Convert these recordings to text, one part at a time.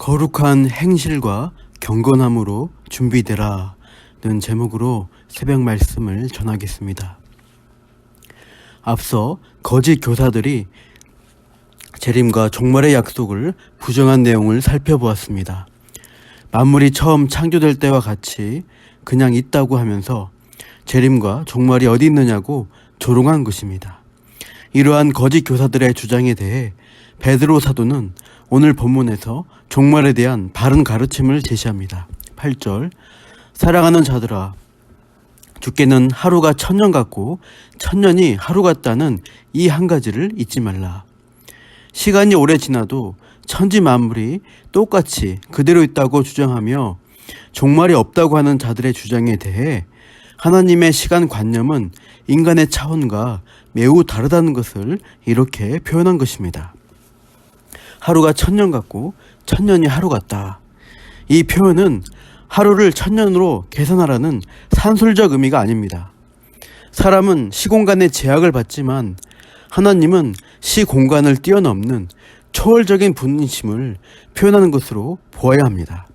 거룩한 행실과 경건함으로 준비되라는 제목으로 새벽 말씀을 전하겠습니다. 앞서 거짓 교사들이 재림과 종말의 약속을 부정한 내용을 살펴보았습니다. 만물이 처음 창조될 때와 같이 그냥 있다고 하면서 재림과 종말이 어디 있느냐고 조롱한 것입니다. 이러한 거짓 교사들의 주장에 대해 베드로 사도는 오늘 본문에서 종말에 대한 바른 가르침을 제시합니다. 8절 사랑하는 자들아 주께는 하루가 천년 같고 천년이 하루 같다는 이 한 가지를 잊지 말라. 시간이 오래 지나도 천지 만물이 똑같이 그대로 있다고 주장하며 종말이 없다고 하는 자들의 주장에 대해 하나님의 시간 관념은 인간의 차원과 매우 다르다는 것을 이렇게 표현한 것입니다. 하루가 천년 같고 천년이 하루 같다. 이 표현은 하루를 천년으로 계산하라는 산술적 의미가 아닙니다. 사람은 시공간의 제약을 받지만 하나님은 시공간을 뛰어넘는 초월적인 분심을 표현하는 것으로 보아야 합니다.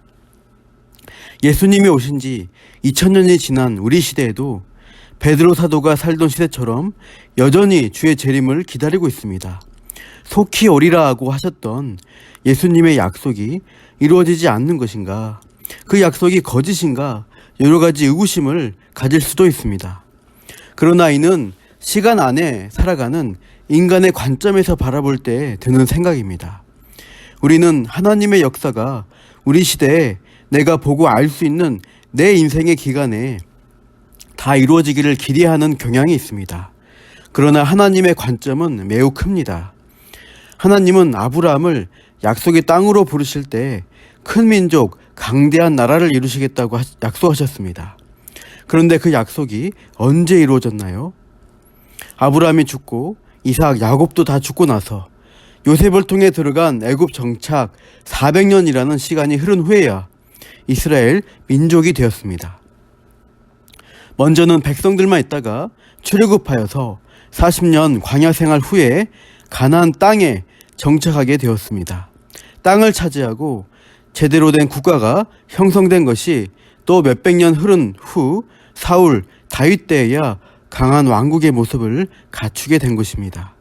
예수님이 오신 지 2000년이 지난 우리 시대에도 베드로 사도가 살던 시대처럼 여전히 주의 재림을 기다리고 있습니다. 속히 오리라 하고 하셨던 예수님의 약속이 이루어지지 않는 것인가? 그 약속이 거짓인가? 여러 가지 의구심을 가질 수도 있습니다. 그러나 이는 시간 안에 살아가는 인간의 관점에서 바라볼 때 드는 생각입니다. 우리는 하나님의 역사가 우리 시대에 내가 보고 알 수 있는 내 인생의 기간에 다 이루어지기를 기대하는 경향이 있습니다. 그러나 하나님의 관점은 매우 큽니다. 하나님은 아브라함을 약속의 땅으로 부르실 때 큰 민족, 강대한 나라를 이루시겠다고 약속하셨습니다. 그런데 그 약속이 언제 이루어졌나요? 아브라함이 죽고 이삭, 야곱도 다 죽고 나서 요셉을 통해 들어간 애굽 정착 400년이라는 시간이 흐른 후에야 이스라엘 민족이 되었습니다. 먼저는 백성들만 있다가 출애굽하여서 40년 광야 생활 후에 가나안 땅에 정착하게 되었습니다. 땅을 차지하고 제대로 된 국가가 형성된 것이 또 몇백 년 흐른 후 사울, 다윗 때에야 강한 왕국의 모습을 갖추게 된 것입니다.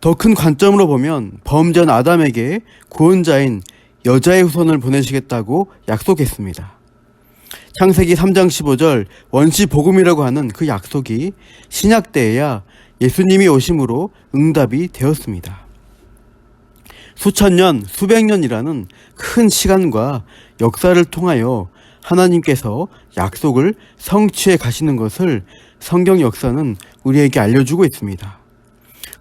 더 큰 관점으로 보면 범전 아담에게 구원자인 여자의 후손을 보내시겠다고 약속했습니다. 창세기 3장 15절 원시 복음이라고 하는 그 약속이 신약 때에야 예수님이 오심으로 응답이 되었습니다. 수천 년, 수백 년이라는 큰 시간과 역사를 통하여 하나님께서 약속을 성취해 가시는 것을 성경 역사는 우리에게 알려주고 있습니다.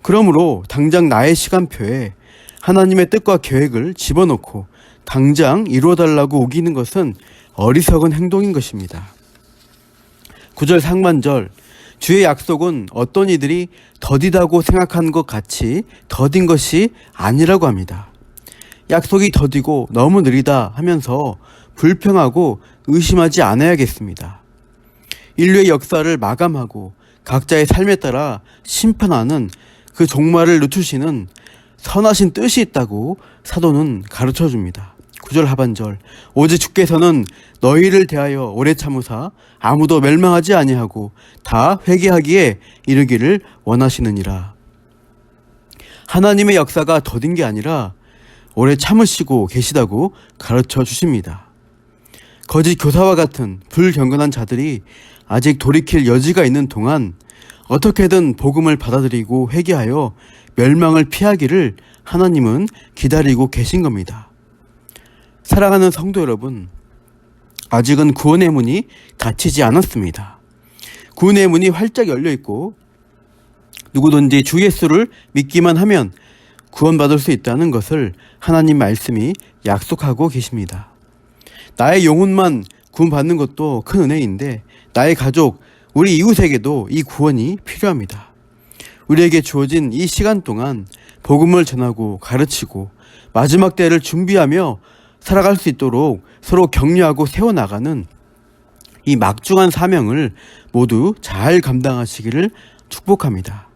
그러므로 당장 나의 시간표에 하나님의 뜻과 계획을 집어넣고 당장 이루어달라고 우기는 것은 어리석은 행동인 것입니다. 9절 상반절 주의 약속은 어떤 이들이 더디다고 생각하는 것 같이 더딘 것이 아니라고 합니다. 약속이 더디고 너무 느리다 하면서 불평하고 의심하지 않아야겠습니다. 인류의 역사를 마감하고 각자의 삶에 따라 심판하는 그 종말을 늦추시는 선하신 뜻이 있다고 사도는 가르쳐 줍니다. 9절 하반절 오직 주께서는 너희를 대하여 오래 참으사 아무도 멸망하지 아니하고 다 회개하기에 이르기를 원하시느니라. 하나님의 역사가 더딘 게 아니라 오래 참으시고 계시다고 가르쳐 주십니다. 거짓 교사와 같은 불경건한 자들이 아직 돌이킬 여지가 있는 동안 어떻게든 복음을 받아들이고 회개하여 멸망을 피하기를 하나님은 기다리고 계신 겁니다. 사랑하는 성도 여러분, 아직은 구원의 문이 닫히지 않았습니다. 구원의 문이 활짝 열려 있고 누구든지 주 예수를 믿기만 하면 구원받을 수 있다는 것을 하나님 말씀이 약속하고 계십니다. 나의 영혼만 구원받는 것도 큰 은혜인데 나의 가족, 우리 이웃에게도 이 구원이 필요합니다. 우리에게 주어진 이 시간 동안 복음을 전하고 가르치고 마지막 때를 준비하며 살아갈 수 있도록 서로 격려하고 세워나가는 이 막중한 사명을 모두 잘 감당하시기를 축복합니다.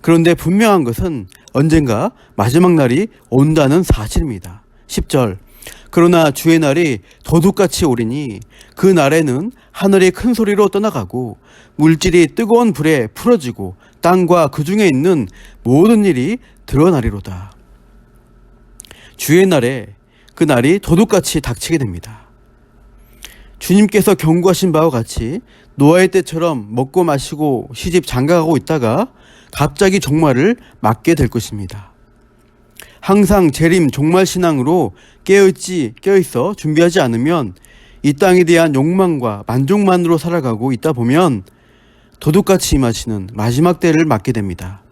그런데 분명한 것은 언젠가 마지막 날이 온다는 사실입니다. 10절. 그러나 주의 날이 도둑같이 오리니 그 날에는 하늘이 큰 소리로 떠나가고 물질이 뜨거운 불에 풀어지고 땅과 그 중에 있는 모든 일이 드러나리로다. 주의 날에 그 날이 도둑같이 닥치게 됩니다. 주님께서 경고하신 바와 같이 노아의 때처럼 먹고 마시고 시집 장가가고 있다가 갑자기 종말을 맞게 될 것입니다. 항상 재림 종말 신앙으로 깨어있지 깨어있어 준비하지 않으면 이 땅에 대한 욕망과 만족만으로 살아가고 있다 보면 도둑같이 임하시는 마지막 때를 맞게 됩니다.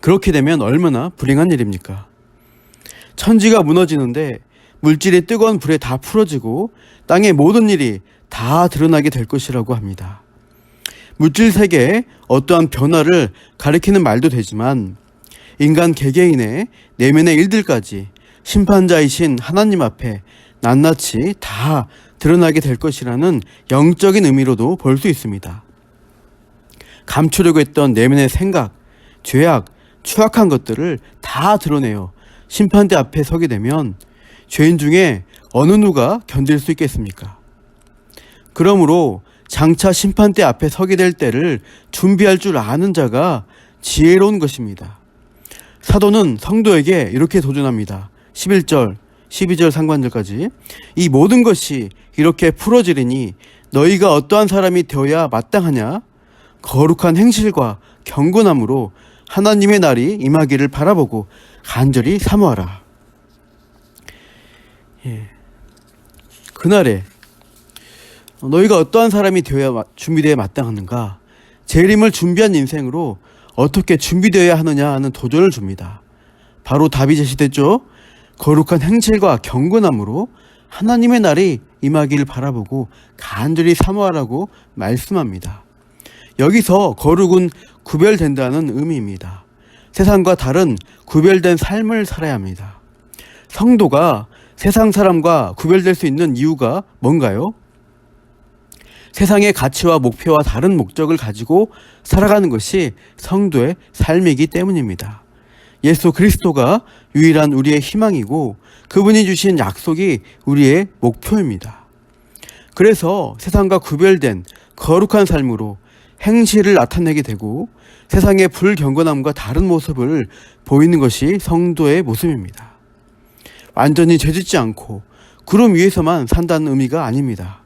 그렇게 되면 얼마나 불행한 일입니까? 천지가 무너지는데 물질이 뜨거운 불에 다 풀어지고 땅의 모든 일이 다 드러나게 될 것이라고 합니다. 물질 세계에 어떠한 변화를 가리키는 말도 되지만 인간 개개인의 내면의 일들까지 심판자이신 하나님 앞에 낱낱이 다 드러나게 될 것이라는 영적인 의미로도 볼 수 있습니다. 감추려고 했던 내면의 생각, 죄악, 추악한 것들을 다 드러내어 심판대 앞에 서게 되면 죄인 중에 어느 누가 견딜 수 있겠습니까? 그러므로 장차 심판대 앞에 서게 될 때를 준비할 줄 아는 자가 지혜로운 것입니다. 사도는 성도에게 이렇게 도전합니다. 11절, 12절 상관절까지 이 모든 것이 이렇게 풀어지리니 너희가 어떠한 사람이 되어야 마땅하냐? 거룩한 행실과 경건함으로 하나님의 날이 임하기를 바라보고 간절히 사모하라. 예. 그날에 너희가 어떠한 사람이 되어야 준비되어 마땅하는가? 재림을 준비한 인생으로 어떻게 준비되어야 하느냐 하는 도전을 줍니다. 바로 답이 제시됐죠. 거룩한 행실과 경건함으로 하나님의 날이 임하기를 바라보고 간절히 사모하라고 말씀합니다. 여기서 거룩은 구별된다는 의미입니다. 세상과 다른 구별된 삶을 살아야 합니다. 성도가 세상 사람과 구별될 수 있는 이유가 뭔가요? 세상의 가치와 목표와 다른 목적을 가지고 살아가는 것이 성도의 삶이기 때문입니다. 예수 그리스도가 유일한 우리의 희망이고 그분이 주신 약속이 우리의 목표입니다. 그래서 세상과 구별된 거룩한 삶으로 행실을 나타내게 되고 세상의 불경건함과 다른 모습을 보이는 것이 성도의 모습입니다. 완전히 죄짓지 않고 구름 위에서만 산다는 의미가 아닙니다.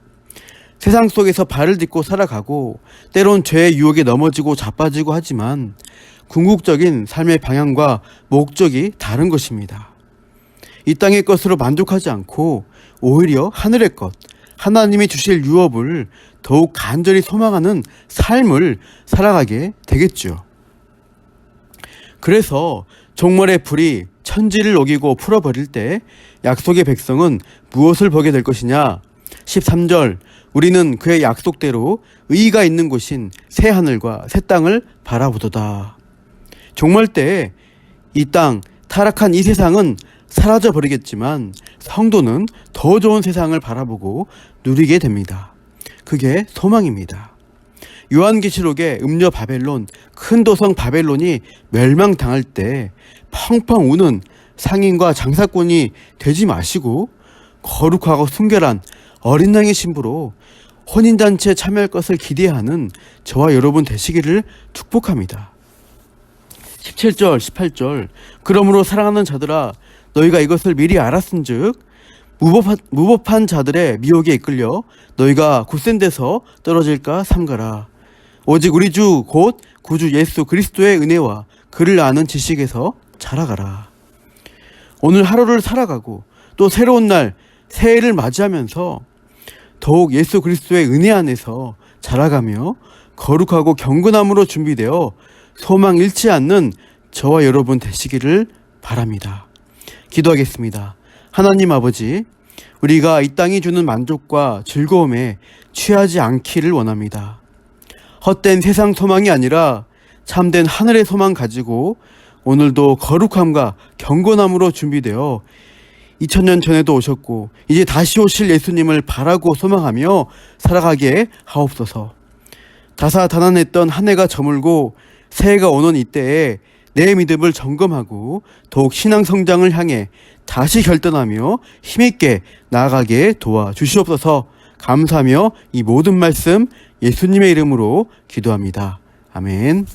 세상 속에서 발을 딛고 살아가고 때론 죄의 유혹에 넘어지고 자빠지고 하지만 궁극적인 삶의 방향과 목적이 다른 것입니다. 이 땅의 것으로 만족하지 않고 오히려 하늘의 것, 하나님이 주실 유업을 더욱 간절히 소망하는 삶을 살아가게 되겠죠. 그래서 종말의 불이 천지를 녹이고 풀어버릴 때 약속의 백성은 무엇을 보게 될 것이냐? 13절 우리는 그의 약속대로 의가 있는 곳인 새 하늘과 새 땅을 바라보도다. 종말 때 이 땅 타락한 이 세상은 사라져 버리겠지만 성도는 더 좋은 세상을 바라보고 누리게 됩니다. 그게 소망입니다. 요한계시록의 음녀 바벨론, 큰 도성 바벨론이 멸망당할 때 펑펑 우는 상인과 장사꾼이 되지 마시고 거룩하고 순결한 어린 양의 신부로 혼인잔치에 참여할 것을 기대하는 저와 여러분 되시기를 축복합니다. 17절, 18절. 그러므로 사랑하는 자들아, 너희가 이것을 미리 알았은 즉 무법한, 무법한 자들의 미혹에 이끌려 너희가 굳센 데서 떨어질까 삼가라. 오직 우리 주 곧 구주 예수 그리스도의 은혜와 그를 아는 지식에서 자라가라. 오늘 하루를 살아가고 또 새로운 날 새해를 맞이하면서 더욱 예수 그리스도의 은혜 안에서 자라가며 거룩하고 경건함으로 준비되어 소망 잃지 않는 저와 여러분 되시기를 바랍니다. 기도하겠습니다. 하나님 아버지, 우리가 이 땅이 주는 만족과 즐거움에 취하지 않기를 원합니다. 헛된 세상 소망이 아니라 참된 하늘의 소망 가지고 오늘도 거룩함과 경건함으로 준비되어 2000년 전에도 오셨고 이제 다시 오실 예수님을 바라고 소망하며 살아가게 하옵소서. 다사다난했던 한 해가 저물고 새해가 오는 이때에 내 믿음을 점검하고 더욱 신앙 성장을 향해 다시 결단하며 힘있게 나아가게 도와주시옵소서 감사하며 이 모든 말씀 예수님의 이름으로 기도합니다. 아멘.